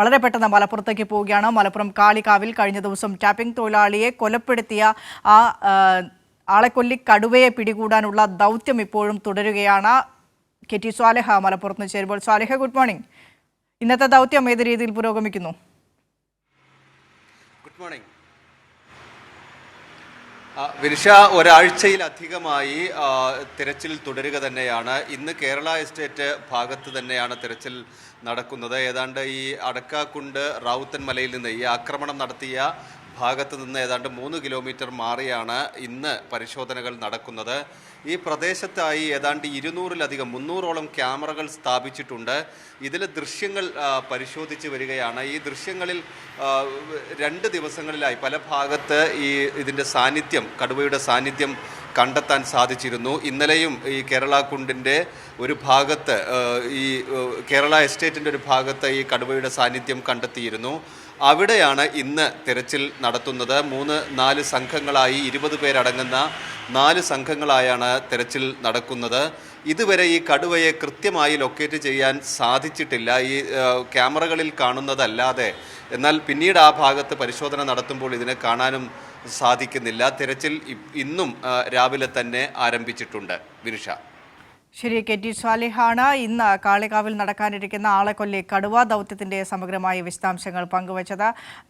വളരെ പെട്ടെന്ന് മലപ്പുറത്തേക്ക് പോവുകയാണ്. മലപ്പുറം കാളികാവിൽ കഴിഞ്ഞ ദിവസം ടാപ്പിംഗ് തൊഴിലാളിയെ കൊലപ്പെടുത്തിയ ആ ആളെ ആളെക്കൊല്ലി കടുവയെ പിടികൂടാനുള്ള ദൗത്യം ഇപ്പോഴും തുടരുകയാണ്. കെ ടി സ്വാലഹ മലപ്പുറത്ത് നിന്ന് ചേരുമ്പോൾ. സ്വാലഹ ഗുഡ് മോർണിംഗ് ഇന്നത്തെ ദൗത്യം ഏത് രീതിയിൽ പുരോഗമിക്കുന്നു? ഗുഡ് മോർണിംഗ് വിനിഷ ഒരാഴ്ചയിലധികമായി തിരച്ചിൽ തുടരുക തന്നെയാണ്. ഇന്ന് കേരള എസ്റ്റേറ്റ് ഭാഗത്ത് തന്നെയാണ് തിരച്ചിൽ നടക്കുന്നത്. ഏതാണ്ട് ഈ അടക്കാക്കുണ്ട് റാവുത്തൻ മലയിൽ നിന്ന് ഈ ആക്രമണം നടത്തിയ ഭാഗത്ത് നിന്ന് ഏതാണ്ട് മൂന്ന് കിലോമീറ്റർ മാറിയാണ് ഇന്ന് പരിശോധനകൾ നടക്കുന്നത്. ഈ പ്രദേശത്തായി ഏതാണ്ട് ഇരുന്നൂറിലധികം മുന്നൂറോളം ക്യാമറകൾ സ്ഥാപിച്ചിട്ടുണ്ട്. ഇതിലെ ദൃശ്യങ്ങൾ പരിശോധിച്ച് വരികയാണ്. ഈ ദൃശ്യങ്ങളിൽ രണ്ട് ദിവസങ്ങളിലായി പല ഭാഗത്ത് ഈ ഇതിന്റെ സാന്നിധ്യം കടുവയുടെ സാന്നിധ്യം കണ്ടെത്താൻ സാധിച്ചിരുന്നു. ഇന്നലെയും ഈ കേരള കുണ്ടിന്റെ ഒരു ഭാഗത്ത് ഈ കേരള എസ്റ്റേറ്റിന്റെ ഒരു ഭാഗത്ത് ഈ കടുവയുടെ സാന്നിധ്യം കണ്ടെത്തിയിരുന്നു. അവിടെയാണ് ഇന്ന് തിരച്ചിൽ നടത്തുന്നത്. മൂന്ന് നാല് സംഘങ്ങളായി ഇരുപത് പേരടങ്ങുന്ന നാല് സംഘങ്ങളായാണ് തെരച്ചിൽ നടക്കുന്നത്. ഇതുവരെ ഈ കടുവയെ കൃത്യമായി ലൊക്കേറ്റ് ചെയ്യാൻ സാധിച്ചിട്ടില്ല. ഈ ക്യാമറകളിൽ കാണുന്നതല്ലാതെ. എന്നാൽ പിന്നീട് ആ ഭാഗത്ത് പരിശോധന നടത്തുമ്പോൾ ഇതിനെ കാണാനും സാധിക്കുന്നില്ല. തിരച്ചിൽ ഇന്നും രാവിലെ തന്നെ ആരംഭിച്ചിട്ടുണ്ട്. വിനുഷ. ശരി കെ ടി സ്വാലിഹാണ് ഇന്ന് കാളികാവിൽ നടക്കാനിരിക്കുന്ന ആളെക്കൊല്ലി കടുവ ദൗത്യത്തിന്റെ സമഗ്രമായ വിശദാംശങ്ങൾ പങ്കുവച്ചത്.